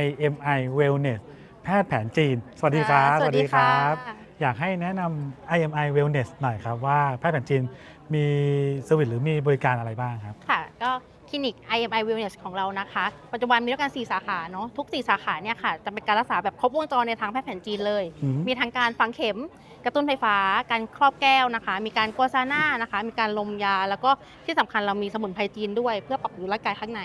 IMI Wellness แพทย์แผนจีน สวัสดีครับสวัสดีค่ะ อยากให้แนะนำ IMI Wellness หน่อยครับว่าแพทย์แผนจีนมีเซอร์วิสหรือมีบริการอะไรบ้างครับ ค่ะ ก็คลินิก IMI Wellness ของเรานะคะ ปัจจุบันมีด้วยกัน 4 สาขาเนาะ ทุก 4 สาขาเนี่ยค่ะ จะเป็นการรักษาแบบครบวงจรในทางแพทย์แผนจีนเลย อืม มีทั้งการฝังเข็ม กระตุ้นไฟฟ้า การครอบแก้วนะคะ มีการกัวซาน่านะคะ มีการลมยา แล้วก็ที่สำคัญเรามีสมุนไพรจีนด้วย เพื่อปรับอยู่ร่างกายข้างใน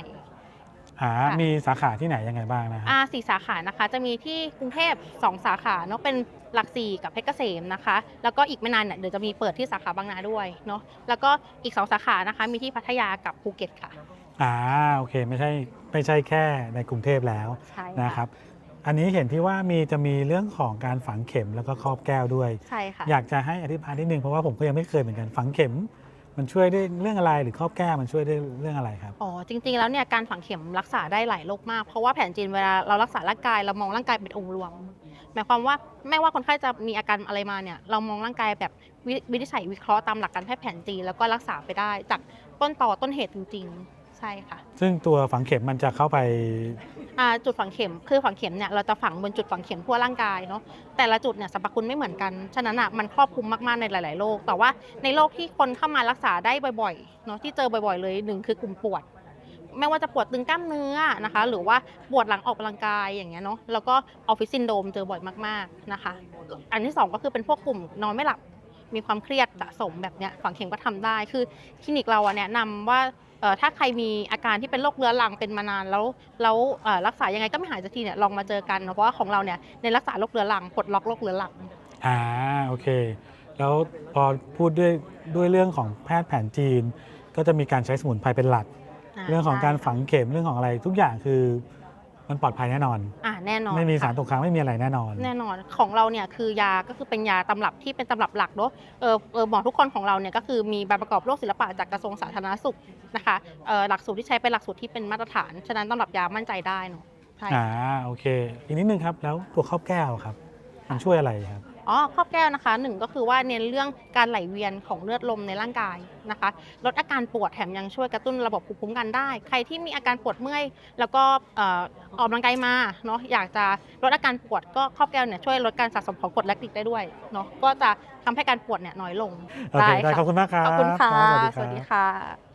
อ่าค่ะ มีสาขาที่ไหนยังไงบ้างนะครับ อ่าสี่สาขานะคะ จะมีที่กรุงเทพ2สาขาเนาะเป็นหลักสี่กับเพชรเกษมนะคะ แล้วก็อีกไม่นานเนี่ยเดี๋ยวจะมีเปิดที่สาขาบางนาด้วยเนาะแล้วก็อีก2สาขานะคะ มีที่พัทยากับภูเก็ตค่ะอ่าโอเคไม่ใช่ไม่ใช่แค่ในกรุงเทพแล้วใช่นะครับ อันนี้เห็นที่ว่ามีจะมีเรื่องของการฝังเข็มแล้วก็ครอบแก้วด้วย ใช่ค่ะ อยากจะให้อธิบายนิดนึงเพราะว่าผมก็ยังไม่เคยเหมือนกันฝังเข็ม มันช่วยได้เรื่องอะไรหรือครอบแก้มันช่วยได้เรื่องอะไรครับ อ๋อจริง ๆ แล้วเนี่ยการฝังเข็มรักษาได้หลายโรคมาก เพราะว่าแผนจีนเวลาเรารักษาร่างกายเรามองร่างกายเป็นองค์รวม หมายความว่าไม่ว่าคนไข้จะมีอาการอะไรมาเนี่ยเรามองร่างกายแบบวิวินิจฉัยวิเคราะห์ตามหลักการแพทย์แผนจีนแล้วก็รักษาไปได้จากต้นต่อต้นเหตุจริง ๆ ใช่ค่ะซึ่งตัวฝังเข็มมันจะเข้าไป อ่าจุดฝังเข็มคือฝังเข็มเนี่ยเราจะฝังบนจุดฝังเข็มทั่วร่างกายเนาะแต่ละจุดเนี่ยสรรพคุณไม่เหมือนกันฉะนั้นอะมันครอบคลุมมากๆในหลาย ๆโรคแต่ว่าในโรคที่คนเข้ามารักษาได้บ่อยๆเนาะที่เจอบ่อยๆ เลยหนึ่งคือกลุ่มปวด ไม่ว่าจะปวดตึงกล้ามเนื้อนะคะ หรือว่าปวดหลังออกกำลังกายอย่างเงี้ยเนาะแล้วก็ออฟฟิศซินโดมเจอบ่อยมากๆนะคะ อันที่สองก็คือเป็นพวกกลุ่มนอนไม่หลับมีความเครียดสะสมแบบเนี้ยฝังเข็มก็ทำได้คือคลินิกเราอะแนะนำว่าเอ่อ ถ้าใครมีอาการที่เป็นโรคเรื้อรังเป็นมานานแล้วแล้วเอ่อรักษายังไงก็ไม่หายสักทีเนี่ยลองมาเจอกันเนาะเพราะว่าของเราเนี่ยในรักษาโรคเรื้อรังปลดล็อกโรคเรื้อรังอ่าโอเค แล้วพอพูดด้วยด้วยเรื่องของแพทย์แผนจีน ก็จะมีการใช้สมุนไพรเป็นหลัก เรื่องของการฝังเข็มเรื่องของอะไรทุกอย่างคือ มันปลอดภัยแน่นอน อ่าแน่นอนไม่มีสารค่ะตกค้างไม่มีอะไรแน่นอน แน่นอนของเราเนี่ยคือยาก็คือเป็นยาตำรับที่เป็นตำรับหลักเนาะเออเออหมอทุกคนของเราเนี่ยก็คือมีใบประกอบโรคศิลปะจากกระทรวงสาธารณสุขนะคะเออหลักสูตรที่ใช้เป็นหลักสูตรที่เป็นมาตรฐาน ฉะนั้นตำรับยามั่นใจได้เนาะใช่อ่าโอเค อีกนิดนึงครับ แล้วตัวครอบแก้วครับ มันช่วยอะไรครับ อ๋อครอบแก้วนะคะหนึ่งก็คือว่าเน้นเรื่องการไหลเวียนของเลือดลมในร่างกายนะคะลดอาการปวดแถมยังช่วยกระตุ้นระบบภูมิคุ้มกันได้ ใครที่มีอาการปวดเมื่อย แล้วก็เอ่อออกกำลังกายมาเนาะอยากจะลดอาการปวดก็ครอบแก้วเนี่ยช่วยลดการสะสมของกรดแลคติกได้ด้วยเนาะก็จะทำให้การปวดเนี่ยน้อยลงโอเคได้ขอบคุณมากครับขอบคุณค่ะรับสวัสดีค่ะ